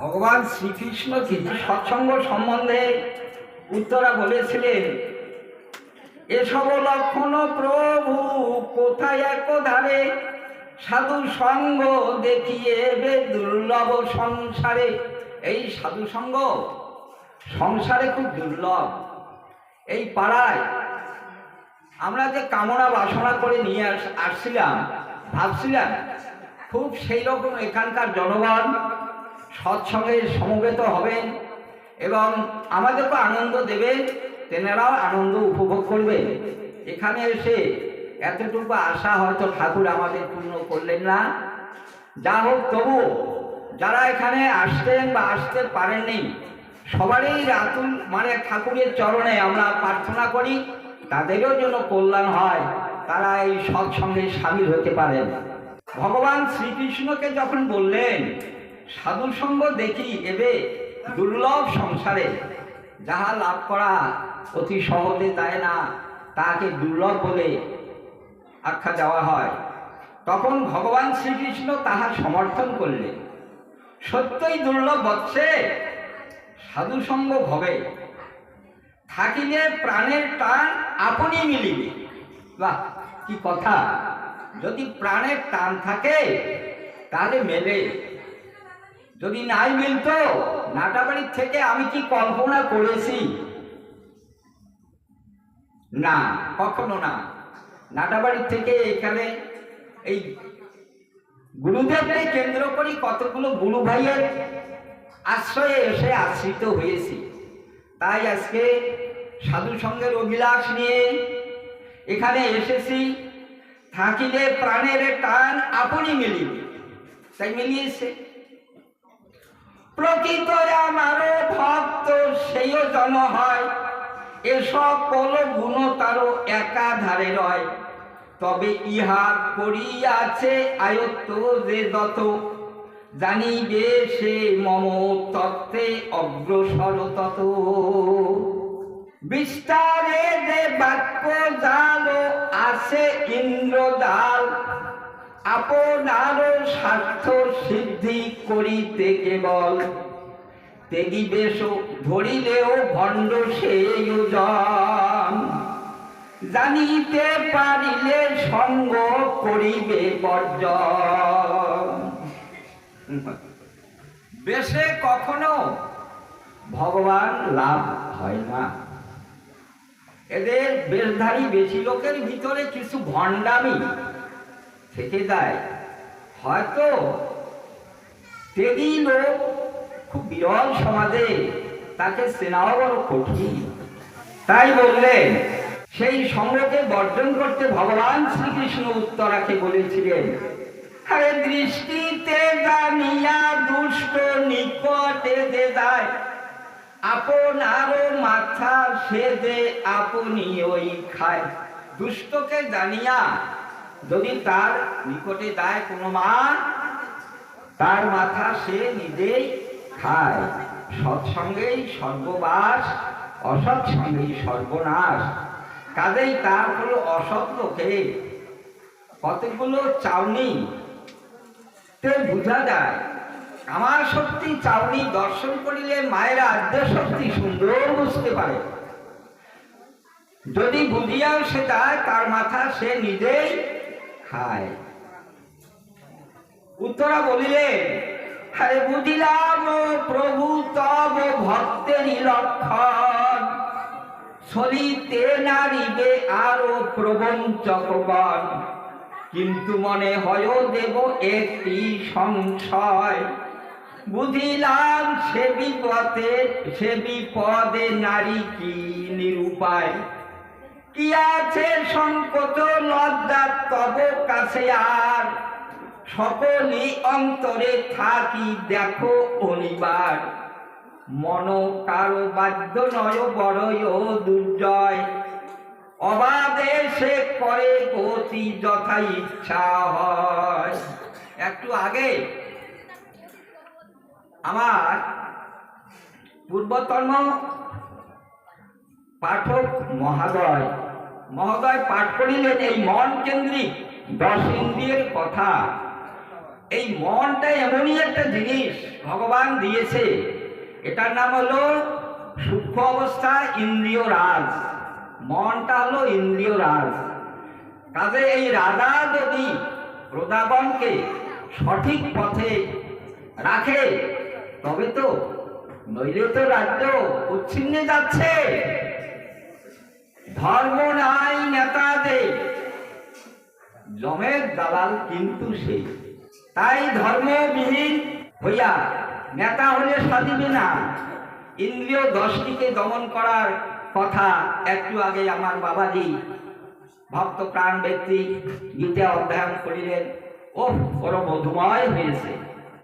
ভগবান শ্রীকৃষ্ণ কিছু সৎসঙ্গ সম্বন্ধে উত্তরা বলেছিলেন এসব লক্ষণ প্রভু কোথায় এক ধারে সাধু সঙ্গ দেখিয়ে দুর্লভ সংসারে। এই সাধু সঙ্গ সংসারে খুব দুর্লভ। এই পাড়ায় আমরা যে কামনা বাসনা করে নিয়ে আস- আসছিলাম, ভাবছিলাম, খুব সেই রকম এখানকার জনগণ সৎসঙ্গে সমবেত হবেন এবং আমাদেরকে আনন্দ দেবেন তেনারাও আনন্দ উপভোগ করবেন এখানে এসে এতটুকু আশা হয়তো ঠাকুর আমাদের পূর্ণ করলেন না। যা হোক তবু যারা এখানে আসতেন বা আসতে পারেননি, সবারই রাতুল মানে ঠাকুরের চরণে আমরা প্রার্থনা করি, তাদেরও যেন কল্যাণ হয়, তারা এই সৎসঙ্গে সামিল হতে পারেন। ভগবান শ্রীকৃষ্ণকে যখন বললেন সাধু সঙ্গ দেখি এবে দুর্লভ সংসারে। যাহা লাভ করা অতি সহজে দেয় না তাকে দুর্লভ বলে আখ্যা দেওয়া হয়। তখন ভগবান শ্রীকৃষ্ণ তাহা সমর্থন করলেন। সত্যই দুর্লভ বৎসে সাধু সঙ্গ হবে থাকিলে প্রাণের টান আপনি মিলিবে। বাহ, কি কথা। যদি প্রাণের টান থাকে, তাহলে মেলে। যদি নাই মিলতো, নাটাবাড়ির থেকে আমি কি কল্পনা করেছি? না, কখনো না। নাটাবাড়ির থেকে এখানে এই গুরুদেবকে কেন্দ্র করি কতগুলো গুরু ভাইয়ের আশ্রয়ে এসে আশ্রিত হয়েছি। তাই আজকে সাধু সঙ্গের অভিলাষ নিয়ে এখানে এসেছি। থাকিলে প্রাণের টান আপনি মিলিবে। তাই মিলিয়েছে। প্রকৃত আমারও ভক্ত সেইও জন হয়। এসব কল গুণ তারও একাধারে রয়। তবে ইহা করিয়াছে আয়ত্ত যে যত। জানিবে সে মম তত্ত্বে অগ্রসর তত। বিস্তারে যে বাক্য জাল, আছে ইন্দ্র জাল আপনার স্বার্থ সিদ্ধি করিতে কেবল। তেগি বেশ ধরিলেও ভণ্ড সেই জন জানিতে পারিলে সঙ্গ করিবে বর্জন। বেশে কখনো ভগবান লাভ হয় না। এদের বেশধারী বেশি লোকের ভিতরে কিছু ভণ্ডামি থেকে যায়। হয়তো তেদি লোক খুব বিরল সমাজে তাকে চেনাও বড় কঠিন। তাই বললেন সেই সঙ্গকে বর্জন করতে ভগবান শ্রীকৃষ্ণ উত্তরাকে বলেছিলেন, আরে দৃষ্টিতে জানিয়া দুষ্ট নিকটে যে যায় আপনারও মাথা সে যে আপনি ওই খায়। দুষ্টকে জানিয়া যদি তার নিকটে যায় কোনো মান তার মাথা সে নিজেই খায়। সৎসঙ্গেই সর্ববাস অসৎ সঙ্গেই সর্বনাশ কাজেই তার হলো অসৎ লোকে। কতগুলো চাউনি? তে বোঝা যায়, আমার সত্যি চাউনি দর্শন করিলে মায়ের আদ্য শক্তি সুন্দর বুঝতে পারে। যদি বুঝিয়াও সে তার মাথা সে নিজেই খায় উত্তরা বলিলেন আরে বুঝিলাম প্রভু তব ভক্তেরই লক্ষণ চলিতে নারিবে আরও প্রবঞ্চকগণ কিন্তু মনে হয় দেব একটি সংশয়। বুঝিলাম সে বিপদে সে বিপদে নারী কি নিরুপায়? কি আছে সংকোচ লজ্জা তব কাছে আর সকলই অন্তরে থাকি, দেখো অনিবার। মন কারও বাধ্য নয়, বড়ই ও দুর্জয়। অবাধে সে করে গতি যথা ইচ্ছা হয়। একটু আগে আমার পূর্বতন পাঠক মহাদয়। মহোদয়, পাঠ করিলেন এই মন কেন্দ্রিক দশ ইন্দ্রিয়ের কথা। এই মনটা এমনই একটা জিনিস ভগবান দিয়েছে। এটার নাম হলো সূক্ষ্ম অবস্থা ইন্দ্রিয় রাজ। মনটা হলো ইন্দ্রিয় রাজ। কাজে এই রাধা যদি প্রদাগণকে সঠিক পথে রাখে, তবে তো নইলে তো রাজ্য উচ্ছিন্নে যাচ্ছে। ধর্ম নাই নেতাদের। জমের দালাল কিন্তু সেই তাই ধর্মবিহীন হইয়া নেতা হলে সাজিবে না। ইন্দ্রিয় দশটিকে দমন করার কথা একটু আগে আমার বাবাজি ভক্ত প্রাণ ব্যক্তি গীতা অধ্যয়ন করিলেন। ও বড় মধুময় হয়েছে।